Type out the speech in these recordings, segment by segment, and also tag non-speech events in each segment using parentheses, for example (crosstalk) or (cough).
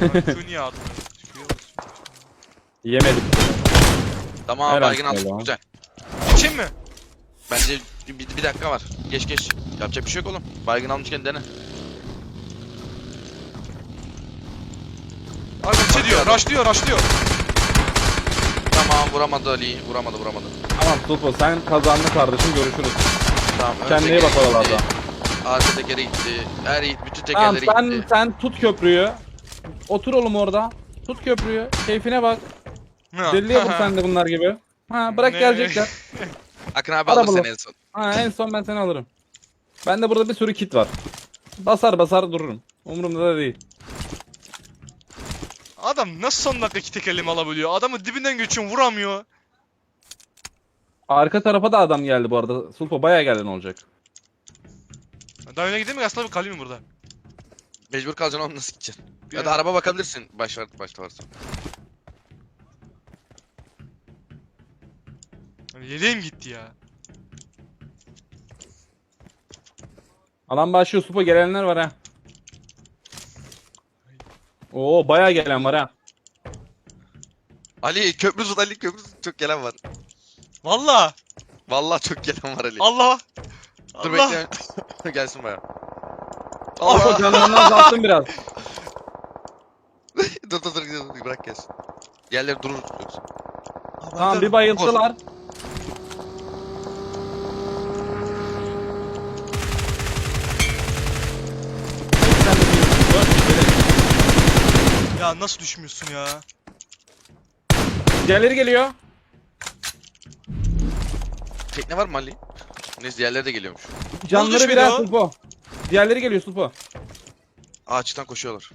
Şu niye? Yemedik. Tamam Helal baygın aldık lan. güzel. Geçeyim mi? Bence bir, bir dakika var. Geç geç. Yapacak bir şey yok oğlum. Baygın almışken dene. Abi şey diyor, rushlıyor, rushlıyor. Tamam vuramadı Ali. Vuramadı vuramadı. Tamam Sulpo sen kazandın kardeşim görüşürüz. Tamam. Kendine iyi bak oralarda. gitti, Arka tekeri gitti. Her. Bütün Tamam tekerleri sen, gitti. sen tut köprüyü. Otur oğlum orada. Tut köprüyü. Keyfine bak. Deli yapın (laughs) sen de bunlar gibi. Ha bırak Ne? gelecekler. (laughs) Akın abi alır seni en son. Ha en son ben seni alırım. Bende burada bir sürü kit var. Basar basar dururum. Umurumda da değil. Adam nasıl son dakika iki tekerlemi alabiliyor? Adamı dibinden geçiyorum vuramıyor. Arka tarafa da adam geldi bu arada. Sulpo bayağı geldi ne olacak? Daha öne gideyim mi? Aslında bir kalayım mı burada? Mecbur kalacaksın oğlum nasıl gideceksin? Ya Ya. da araba bakabilirsin. Baş var, başta varsa. Hani Yeleğim gitti ya. Alan başlıyor Sulpo gelenler var ha. Oo bayağı gelen var ha. Ali köprü tut Ali köprü tut. Çok gelen var. Valla. Vallahi çok gelen var Ali. Allah. Dur Allah. bekle. (laughs) Gelsin baya. Allah. canlarını azalttın biraz. (laughs) dur dur dur dur bırak gelsin. Yerleri durur yoksa. Tamam bir kişi. Ya nasıl düşmüyorsun ya? Diğerleri geliyor. Tekne var mı Ali? Neyse diğerleri de geliyormuş. Canları düşmedi biraz o? Sulpo. Diğerleri geliyor Sulpo. Ağaçtan koşuyorlar.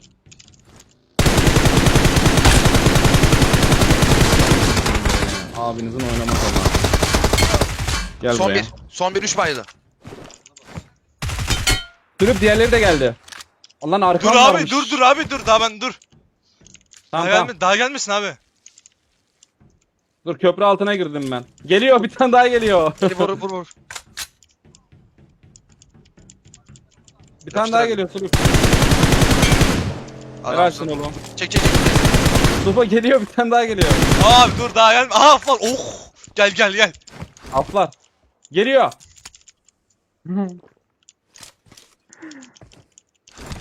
Abinizin oynamak Allah. Gel son buraya. bir. Son bir üç baydı. Sürüp diğerleri de geldi. Allah'ın arkam Dur abi varmış. dur dur abi dur daha ben dur. Tamam, daha, tamam. gelme, daha gelmesin abi. Dur köprü altına girdim ben. Geliyor bir tane daha geliyor. Hadi vur vur vur. bir tane daha geliyor Sürüp. Helalsin oğlum. Çek çek çek. Supa geliyor bir tane daha geliyor. Abi dur daha gelme. Aha var. Oh. Gel gel gel. Atlar. Geliyor. (laughs)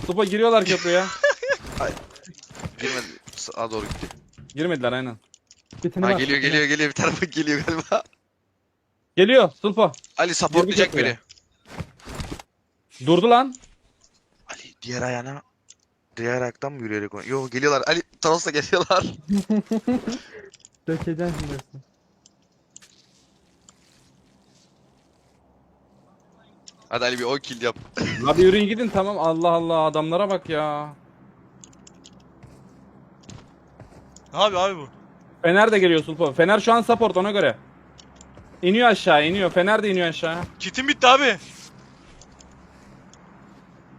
Supa giriyorlar köprüye. (laughs) Girmedi. Sağa doğru gitti. Girmediler aynen. Bitini Ha geliyor geliyor geliyor bir tarafa geliyor galiba. Geliyor Sulpa. Ali supportlayacak biri. Durdu lan. Ali diğer ayağına diğer ayaktan mı yürüyerek oynuyor? Yo geliyorlar. Ali Thanos'la geliyorlar. (laughs) Dökeceksin şimdi. Hadi Ali bir 10 kill yap. (laughs) Bir yürüyün gidin tamam. Allah Allah adamlara bak ya. Ne yapıyor abi bu? Fener de geliyor Sulpa. Fener şu an support ona göre. İniyor aşağı iniyor. Fener de iniyor aşağı. Kitim bitti abi.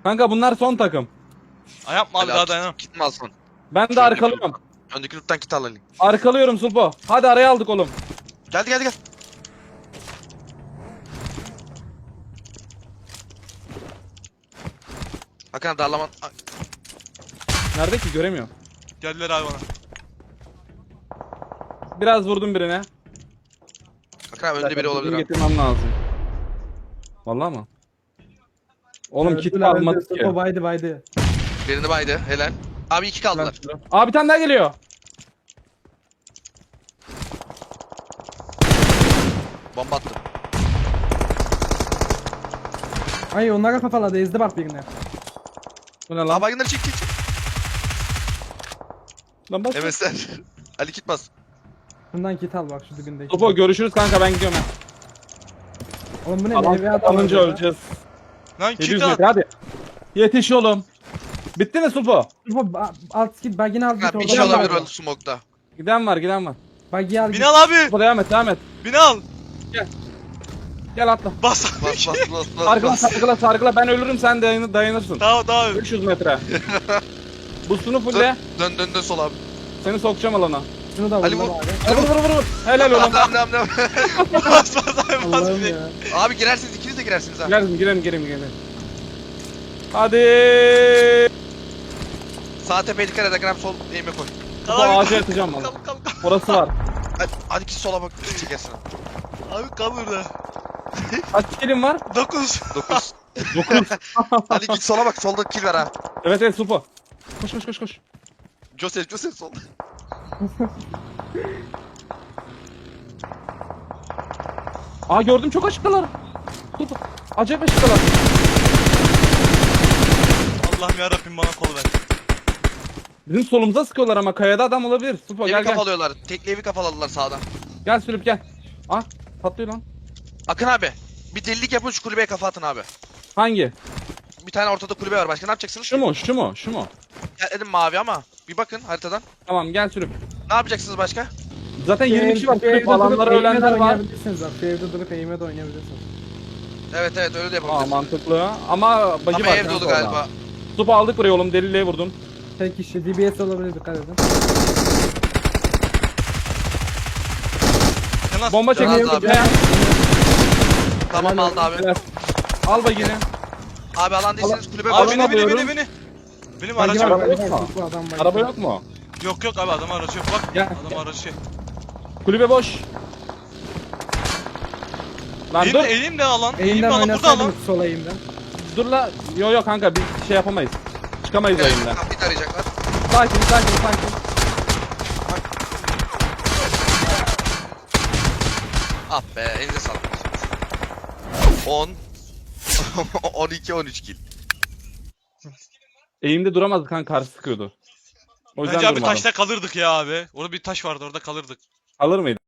Kanka bunlar son takım. Ay yapma abi Ali daha dayanamam. Kit mi alsın? Ben de Şöyle arkalıyorum. Öndeki loot'tan kit al Ali. Arkalıyorum Sulpo. Hadi araya aldık oğlum. Geldi geldi gel. Hakan abi darlaman. Ay, Nerede ki göremiyorum. Geldiler abi bana. Biraz vurdum birine. Hakan abi önde biri olabilir ha. getirmem lazım. Vallahi mı? Oğlum kit almadık ki. Baydı baydı. Birini baydı. Helal. Abi iki kaldılar. Aa bir tane daha geliyor. Bomba attı. Ay onlara kafaladı ezdi bak birine. Bu ne Aa lan? baygınları çek çek çek. Lan bak. MSR. (laughs) Ali kit bas. Bundan kit al bak şu dibindeki. Topo görüşürüz kanka ben gidiyorum. Oğlum bu ne? Adam orada. öleceğiz. Lan 700 kit at. metre hadi. Yetiş oğlum. Bitti mi? Sopa ba- alt kit bagini al git Ha, bir oradan şey al. olabilir öyle smoke'da. Giden var giden var. Bagi al git. Binal abi. Sulpo devam et devam et. Binal. Gel atla. Bas. Bas bas bas bas. Sargıla bas. sargıla sargıla ben ölürüm sen dayanır, dayanırsın. Daha daha. 500 metre. Boostunu fulle. Dön dön dön sol abi. Seni sokacağım alana. Şunu da vur Ali lan vur. abi. Vur vur vur. vur. Helal oğlum. Devam devam devam. (laughs) Bas bas abi bas. Allah'ım bir de. ya. Abi girersiniz ikiniz de girersiniz ha. Girelim girelim girelim girelim. Hadi. Sağ tepeye dikkat et Ekrem sol eğime koy. Kal abi. ağaca atacağım Kal valla. kal kal. Orası var. (laughs) Hadi, hadi git sola bak çekersin. Abi kal burada. (laughs) Kaç kilim var? 9. 9. 9. hadi git sola bak solda kill ver ha. evet evet Supo. Koş koş koş koş. Joseph Joseph solda. (laughs) Aa gördüm çok açıktalar. Supo. Acayip açıktalar. Allah'ım yarabbim bana kol ver. Bizim solumuza sıkıyorlar ama kayada adam olabilir. Supo Evi gel gel. kafalıyorlar. Tekli evi kafaladılar sağdan. Gel sürüp gel. Ah patlıyor lan. Akın abi. Bir delilik yapın şu kulübeye kafa atın abi. Hangi? Bir tane ortada kulübe var. Başka ne yapacaksınız? Şu mu? Şu mu? Şu mu? Ya dedim mavi ama. Bir bakın haritadan. Tamam gel sürüp. Ne yapacaksınız başka? Zaten 20 kişi var. Durup alanlara eğime de ölenler var. evde durup eğime de oynayabilirsiniz. Evet evet öyle de Aa yapabiliriz. mantıklı. Ama bagi Ama var. ev kanka dolu orada. galiba. Supo aldık buraya oğlum. Deliliğe vurdum. Tek kişi DBS olabilir dikkat edin. Yalnız Bomba Can çekiyor. abi. Gel. Tamam aldı abi. Gel. Al bagini. Abi alan değilseniz kulübe Abi boş. beni beni alıyorum. beni beni. Benim Bagi aracım var, yok. Araba bagi yok var, mu? bu adam bagi Araba yok mu? Yok yok abi adam aracı yok. Bak Gel. adam aracı. Kulübe boş. Lan Eğim, dur. eğim de alan. Eğim de Eğimden alan. Burada alan. oynasaydınız sol eğimden. Dur la. Yo yo kanka biz şey yapamayız. Çıkamayız Evet, yayından. kapıyı da arayacaklar. Sakin sakin sakin. Ah be elinize sağlık. 10 12 13 kill. Eğimde duramazdı kanka karşı sıkıyordu. O yüzden Bence abi durmadım. taşta kalırdık ya abi. Orada bir taş vardı orada kalırdık. Alır mıydı?